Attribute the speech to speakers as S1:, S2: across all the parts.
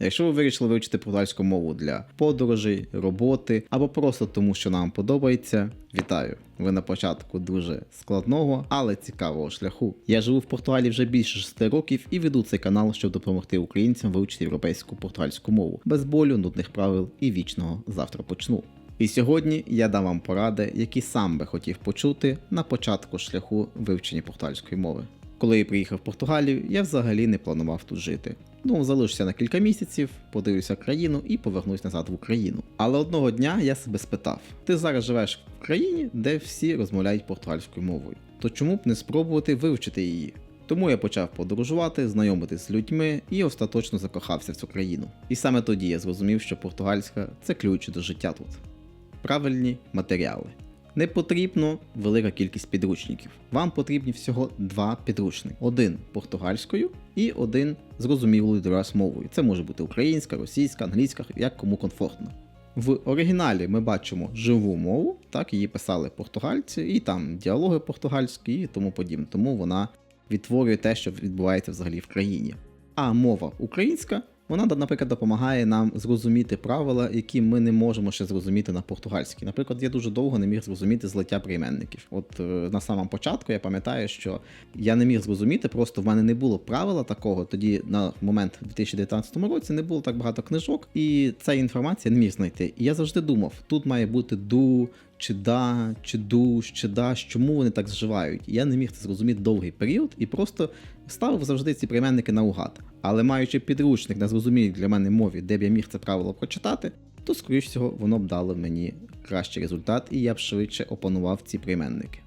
S1: Якщо ви вирішили вивчити португальську мову для подорожей, роботи або просто тому, що нам подобається, вітаю! Ви на початку дуже складного, але цікавого шляху. Я живу в Португалії вже більше 6 років і веду цей канал, щоб допомогти українцям вивчити європейську португальську мову без болю, нудних правил і вічного завтра почну. І сьогодні я дам вам поради, які сам би хотів почути на початку шляху вивчення португальської мови. Коли я приїхав в Португалію, я взагалі не планував тут жити. Ну, залишуся на кілька місяців, подивлюся країну і повернусь назад в Україну. Але одного дня я себе спитав: ти зараз живеш в країні, де всі розмовляють португальською мовою. То чому б не спробувати вивчити її? Тому я почав подорожувати, знайомитись з людьми і остаточно закохався в цю країну. І саме тоді я зрозумів, що португальська це ключ до життя тут. Правильні матеріали. Не потрібно велика кількість підручників. Вам потрібні всього два підручники: один португальською і один зрозумілою для вас мовою. Це може бути українська, російська, англійська, як кому комфортно. В оригіналі ми бачимо живу мову, так її писали португальці, і там діалоги португальські і тому подібне. Тому вона відтворює те, що відбувається взагалі в країні. А мова українська вона, наприклад, допомагає нам зрозуміти правила, які ми не можемо ще зрозуміти на португальській. Наприклад, я дуже довго не міг зрозуміти злиття прийменників. От е, на самому початку я пам'ятаю, що я не міг зрозуміти, просто в мене не було правила такого. Тоді на момент у 2019 році не було так багато книжок, і ця інформація не міг знайти. І я завжди думав, тут має бути ду. Чи да, чи душ, чи даш, чому вони так зживають? Я не міг це зрозуміти довгий період і просто ставив завжди ці прийменники наугад. Але маючи підручник на зрозумілій для мене мові, де б я міг це правило прочитати, то, скоріш всього, воно б дало мені кращий результат, і я б швидше опанував ці прийменники.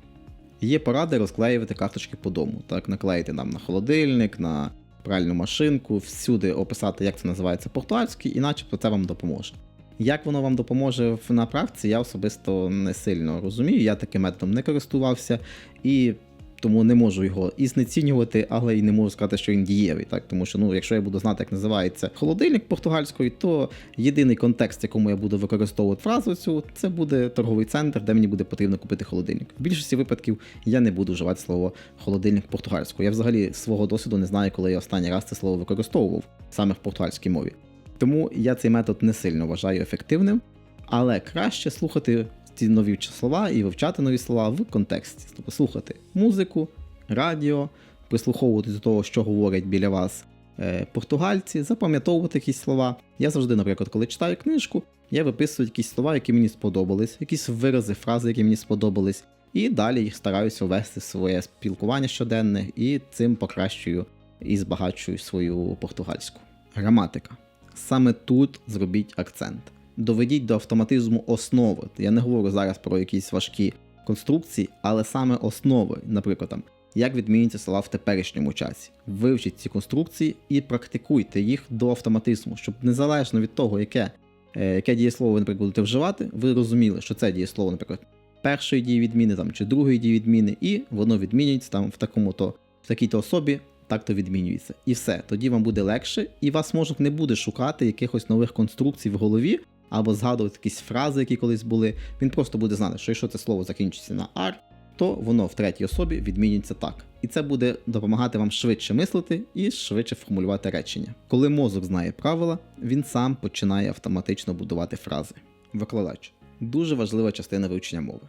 S1: Є поради розклеювати карточки по дому, так, наклеїти нам на холодильник, на пральну машинку, всюди описати, як це називається португальський, і начебто це вам допоможе. Як воно вам допоможе в направці, я особисто не сильно розумію. Я таким методом не користувався і тому не можу його і знецінювати, але й не можу сказати, що він дієвий. Так? Тому що ну, якщо я буду знати, як називається холодильник португальською, то єдиний контекст, якому я буду використовувати фразу цю, це буде торговий центр, де мені буде потрібно купити холодильник. В більшості випадків я не буду вживати слово холодильник португальською. Я взагалі свого досвіду не знаю, коли я останній раз це слово використовував саме в португальській мові. Тому я цей метод не сильно вважаю ефективним, але краще слухати ці нові слова і вивчати нові слова в контексті. Тобто слухати музику, радіо, прислуховувати до того, що говорять біля вас е, португальці, запам'ятовувати якісь слова. Я завжди, наприклад, коли читаю книжку, я виписую якісь слова, які мені сподобались, якісь вирази, фрази, які мені сподобались, і далі їх стараюся ввести в своє спілкування щоденне і цим покращую і збагачую свою португальську. Граматика. Саме тут зробіть акцент. Доведіть до автоматизму основи. Я не говорю зараз про якісь важкі конструкції, але саме основи, наприклад, там, як відмінюються слова в теперішньому часі. Вивчіть ці конструкції і практикуйте їх до автоматизму, щоб незалежно від того, яке е, яке дієслово ви, наприклад, будете вживати, ви розуміли, що це дієслово, наприклад, першої дії відміни там, чи другої дії відміни, і воно відмінюється там в такому-то в такій-то особі так то відмінюється. І все, тоді вам буде легше, і вас мозок не буде шукати якихось нових конструкцій в голові, або згадувати якісь фрази, які колись були. Він просто буде знати, що якщо це слово закінчиться на ар, то воно в третій особі відмінюється так. І це буде допомагати вам швидше мислити і швидше формулювати речення. Коли мозок знає правила, він сам починає автоматично будувати фрази. Викладач дуже важлива частина вивчення мови.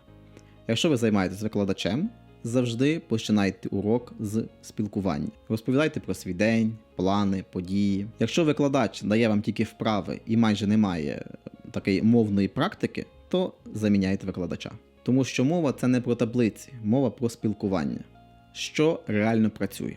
S1: Якщо ви займаєтесь викладачем, завжди починайте урок з спілкування. Розповідайте про свій день, плани, події. Якщо викладач дає вам тільки вправи і майже немає такої мовної практики, то заміняйте викладача. Тому що мова це не про таблиці, мова про спілкування, що реально працює.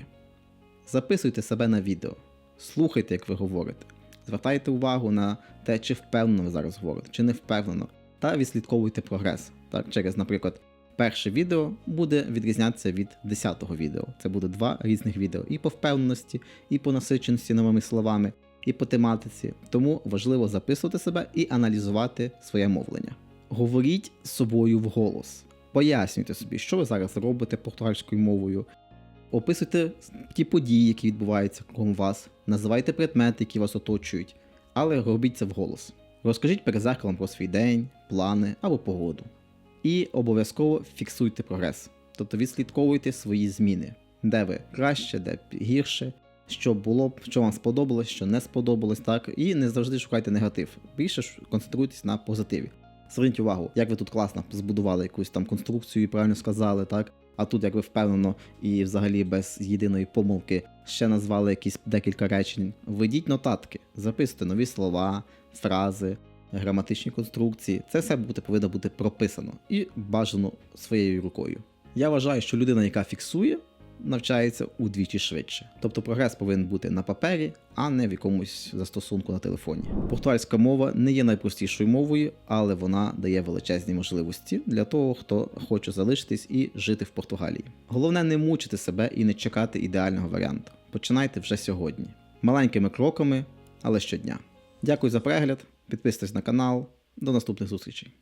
S1: Записуйте себе на відео, слухайте, як ви говорите, звертайте увагу на те, чи впевнено ви зараз говорите, чи не впевнено, та відслідковуйте прогрес. Так, через, наприклад, перше відео буде відрізнятися від 10-го відео. Це буде два різних відео і по впевненості, і по насиченості новими словами, і по тематиці. Тому важливо записувати себе і аналізувати своє мовлення. Говоріть з собою вголос. Пояснюйте собі, що ви зараз робите португальською мовою. Описуйте ті події, які відбуваються кругом вас, називайте предмети, які вас оточують, але робіть це вголос. Розкажіть перед зеркалом про свій день, плани або погоду. І обов'язково фіксуйте прогрес, тобто відслідковуйте свої зміни, де ви краще, де гірше, що було б, що вам сподобалось, що не сподобалось, так і не завжди шукайте негатив. Більше ж концентруйтесь на позитиві. Зверніть увагу, як ви тут класно збудували якусь там конструкцію і правильно сказали, так? А тут, як ви впевнено і взагалі без єдиної помилки ще назвали якісь декілька речень. Введіть нотатки, записуйте нові слова, фрази, граматичні конструкції. Це все буде, повинно бути прописано і бажано своєю рукою. Я вважаю, що людина, яка фіксує, навчається удвічі швидше. Тобто прогрес повинен бути на папері, а не в якомусь застосунку на телефоні. Португальська мова не є найпростішою мовою, але вона дає величезні можливості для того, хто хоче залишитись і жити в Португалії. Головне не мучити себе і не чекати ідеального варіанту. Починайте вже сьогодні. Маленькими кроками, але щодня. Дякую за перегляд, підписуйтесь на канал. До наступних зустрічей.